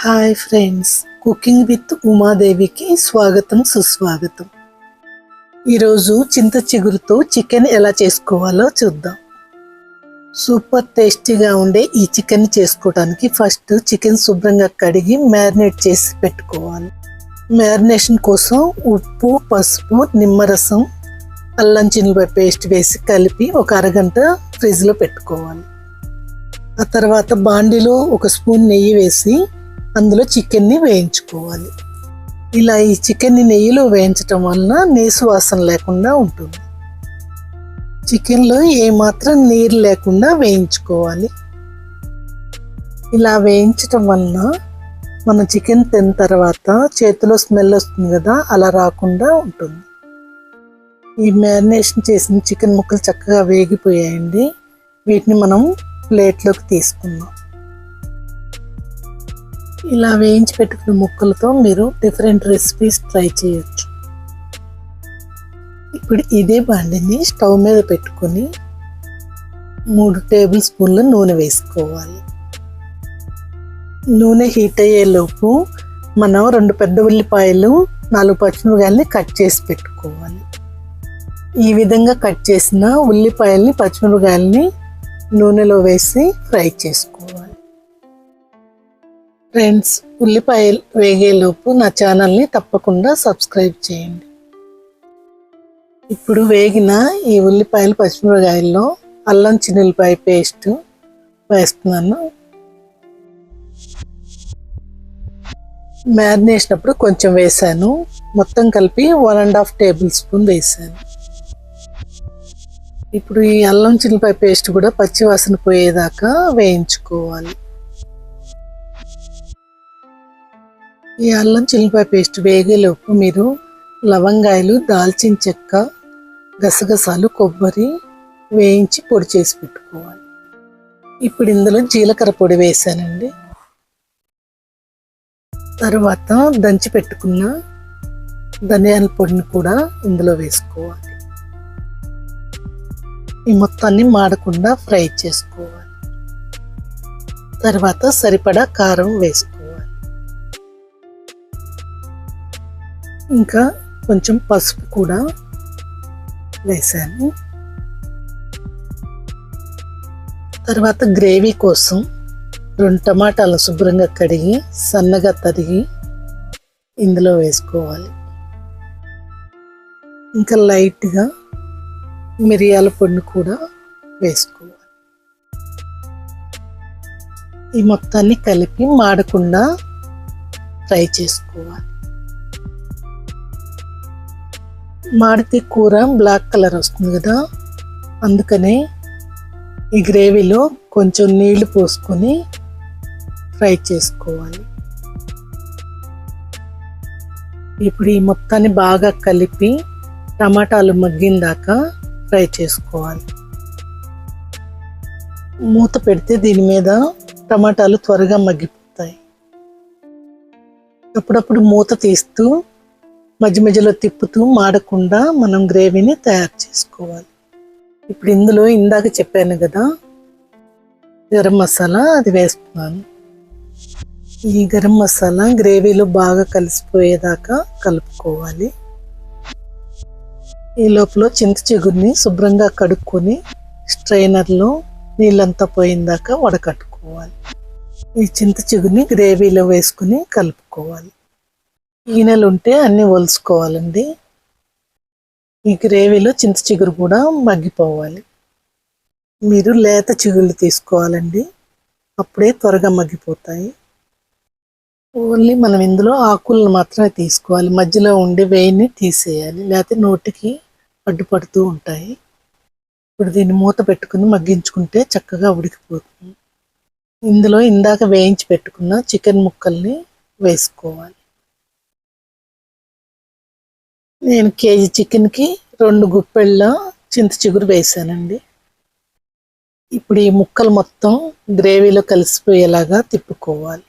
Hi friends cooking with ఉమాదేవికి స్వాగతం సుస్వాగతం. ఈరోజు చింత చిగురుతో చికెన్ ఎలా చేసుకోవాలో చూద్దాం. సూపర్ టేస్టీగా ఉండే ఈ చికెన్ చేసుకోవడానికి ఫస్ట్ చికెన్ శుభ్రంగా కడిగి మ్యారినేట్ చేసి పెట్టుకోవాలి. మ్యారినేషన్ కోసం ఉప్పు పసుపు నిమ్మరసం అల్లం చిన్నులపై పేస్ట్ వేసి కలిపి ఒక అరగంట ఫ్రిడ్జ్లో పెట్టుకోవాలి. ఆ తర్వాత బాండిలో ఒక స్పూన్ నెయ్యి వేసి అందులో చికెన్ని వేయించుకోవాలి. ఇలా ఈ చికెన్ని నెయ్యిలో వేయించటం వలన నీసు వాసన లేకుండా ఉంటుంది. చికెన్లో ఏమాత్రం నీరు లేకుండా వేయించుకోవాలి. ఇలా వేయించటం వలన మన చికెన్ తిన్న తర్వాత చేతిలో స్మెల్ వస్తుంది కదా అలా రాకుండా ఉంటుంది. ఈ మ్యారినేషన్ చేసిన చికెన్ ముక్కలు చక్కగా వేగిపోయాయండి. వీటిని మనం ప్లేట్లోకి తీసుకుందాం. ఇలా వేయించి పెట్టుకున్న ముక్కలతో మీరు డిఫరెంట్ రెసిపీస్ ట్రై చేయొచ్చు. ఇప్పుడు ఇదే బండిని స్టవ్ మీద పెట్టుకొని మూడు టేబుల్ స్పూన్ల నూనె వేసుకోవాలి. నూనె హీట్ అయ్యేలోపు మనం రెండు పెద్ద ఉల్లిపాయలు నాలుగు పచ్చిమిరపకాయలని కట్ చేసి పెట్టుకోవాలి. ఈ విధంగా కట్ చేసిన ఉల్లిపాయల్ని పచ్చిమిరపకాయలని నూనెలో వేసి ఫ్రై చేసుకోవాలి. ఫ్రెండ్స్ ఉల్లిపాయలు వేగేలోపు నా ఛానల్ని తప్పకుండా సబ్స్క్రైబ్ చేయండి. ఇప్పుడు వేగిన ఈ ఉల్లిపాయలు పచ్చిమిరకాయల్లో అల్లం చిన్నులపాయ పేస్ట్ వేస్తున్నాను. మ్యారినేసినప్పుడు కొంచెం వేసాను. మొత్తం కలిపి one and half tablespoon వేసాను. ఇప్పుడు ఈ అల్లం చిల్లిపాయ పేస్ట్ కూడా పచ్చివాసన పోయేదాకా వేయించుకోవాలి. ఈ అల్లం చిల్లిపాయ పేస్ట్ వేగేలోపు మీరు లవంగాయలు దాల్చిన చెక్క గసగసాలు కొబ్బరి వేయించి పొడి చేసి పెట్టుకోవాలి. ఇప్పుడు ఇందులో జీలకర్ర పొడి వేసానండి. తర్వాత దంచి పెట్టుకున్న ధనియాల పొడిని కూడా ఇందులో వేసుకోవాలి. ఈ మొత్తాన్ని మాడకుండా ఫ్రై చేసుకోవాలి. తర్వాత సరిపడా కారం వేసుకోవాలి. ఇంకా కొంచెం పసుపు కూడా వేసాను. తర్వాత గ్రేవీ కోసం రెండు టమాటాలు శుభ్రంగా కడిగి సన్నగా తరిగి ఇందులో వేసుకోవాలి. ఇంకా లైట్గా మిరియాల పొడిని కూడా వేసుకోవాలి. ఈ మొత్తాన్ని కలిపి మాడకుండా ఫ్రై చేసుకోవాలి. మాడితే కూర బ్లాక్ కలర్ వస్తుంది కదా. అందుకనే ఈ గ్రేవీలో కొంచెం నీళ్ళు పోసుకొని ఫ్రై చేసుకోవాలి. ఇప్పుడు ఈ మొత్తాన్ని బాగా కలిపి టమాటాలు మగ్గిన దాకా ఫ్రై చేసుకోవాలి. మూత పెడితే దీని మీద టమాటాలు త్వరగా మగ్గిపోతాయి. అప్పుడప్పుడు మూత తీస్తూ మధ్య మధ్యలో తిప్పుతూ మాడకుండా మనం గ్రేవీని తయారు చేసుకోవాలి. ఇప్పుడు ఇందులో ఇందాక చెప్పాను కదా గరం మసాలా అది వేస్తున్నాను. ఈ గరం మసాలా గ్రేవీలో బాగా కలిసిపోయేదాకా కలుపుకోవాలి. ఈ లోపల చింత చిగురిని శుభ్రంగా కడుక్కొని స్ట్రైనర్లో నీళ్ళంతా పోయిందాకా వడకట్టుకోవాలి. ఈ చింత చిగురిని గ్రేవీలో వేసుకుని కలుపుకోవాలి. ఈనెలు ఉంటే అన్నీ ఒలుసుకోవాలండి. ఈ గ్రేవీలో చింత చిగురు కూడా మగ్గిపోవాలి. మీరు లేత చిగుళ్ళు తీసుకోవాలండి. అప్పుడే త్వరగా మగ్గిపోతాయి. ఓన్లీ మనం ఇందులో ఆకులను మాత్రమే తీసుకోవాలి. మధ్యలో ఉండే వేయిని తీసేయాలి. లేకపోతే నోటికి అడ్డుపడుతూ ఉంటాయి. ఇప్పుడు దీన్ని మూత పెట్టుకుని మగ్గించుకుంటే చక్కగా ఉడికిపోతుంది. ఇందులో ఇందాక వేయించి పెట్టుకున్న చికెన్ ముక్కల్ని వేసుకోవాలి. నేను కేజీ చికెన్కి రెండు గుప్పెళ్ళ చింత చిగురు వేసానండి. ఇప్పుడు ఈ ముక్కలు మొత్తం గ్రేవీలో కలిసిపోయేలాగా తిప్పుకోవాలి.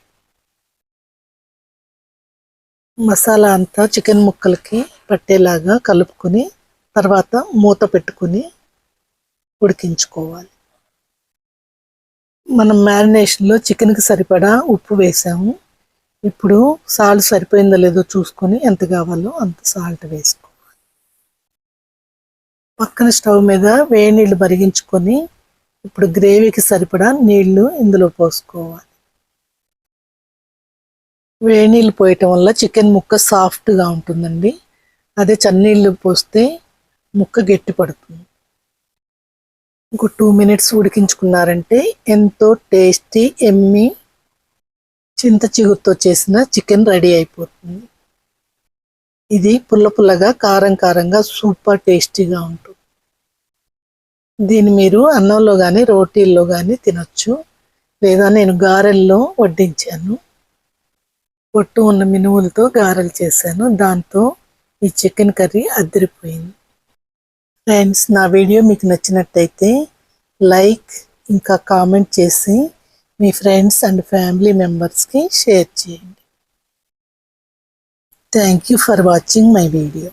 మసాలా అంతా చికెన్ ముక్కలకి పట్టేలాగా కలుపుకొని తర్వాత మూత పెట్టుకుని ఉడికించుకోవాలి. మనం మ్యారినేషన్లో చికెన్కి సరిపడా ఉప్పు వేసాము. ఇప్పుడు సాల్ట్ సరిపోయిందో లేదో చూసుకొని ఎంత కావాలో అంత సాల్ట్ వేసుకో. పక్కన స్టవ్ మీద వేడి నీళ్ళు మరిగించుకొని ఇప్పుడు గ్రేవీకి సరిపడా నీళ్ళు ఇందులో పోసుకోవాలి. వేడి నీళ్ళు పోయటం వల్ల చికెన్ ముక్క సాఫ్ట్గా ఉంటుందండి. అదే చన్నీళ్ళు పోస్తే ముక్క గట్టి పడుతుంది. ఇంకో టూ మినిట్స్ ఉడికించుకున్నారంటే ఎంతో టేస్టీ ఎమ్మి చింత చిగురుతో చేసిన చికెన్ రెడీ అయిపోతుంది. ఇది పుల్ల పుల్లగా కారం కారంగా సూపర్ టేస్టీగా ఉంటుంది. దీన్ని మీరు అన్నంలో కానీ రోటీల్లో కానీ తినొచ్చు. లేదా నేను గారెల్లో వడ్డించాను. పొట్టు ఉన్న మినుములతో గారెలు చేశాను. దాంతో ఈ చికెన్ కర్రీ అద్దరిపోయింది. ఫ్రెండ్స్ నా వీడియో మీకు నచ్చినట్టయితే లైక్ ఇంకా కామెంట్ చేసి మీ ఫ్రెండ్స్ అండ్ ఫ్యామిలీ మెంబర్స్కి షేర్ చేయండి. Thank you for watching my video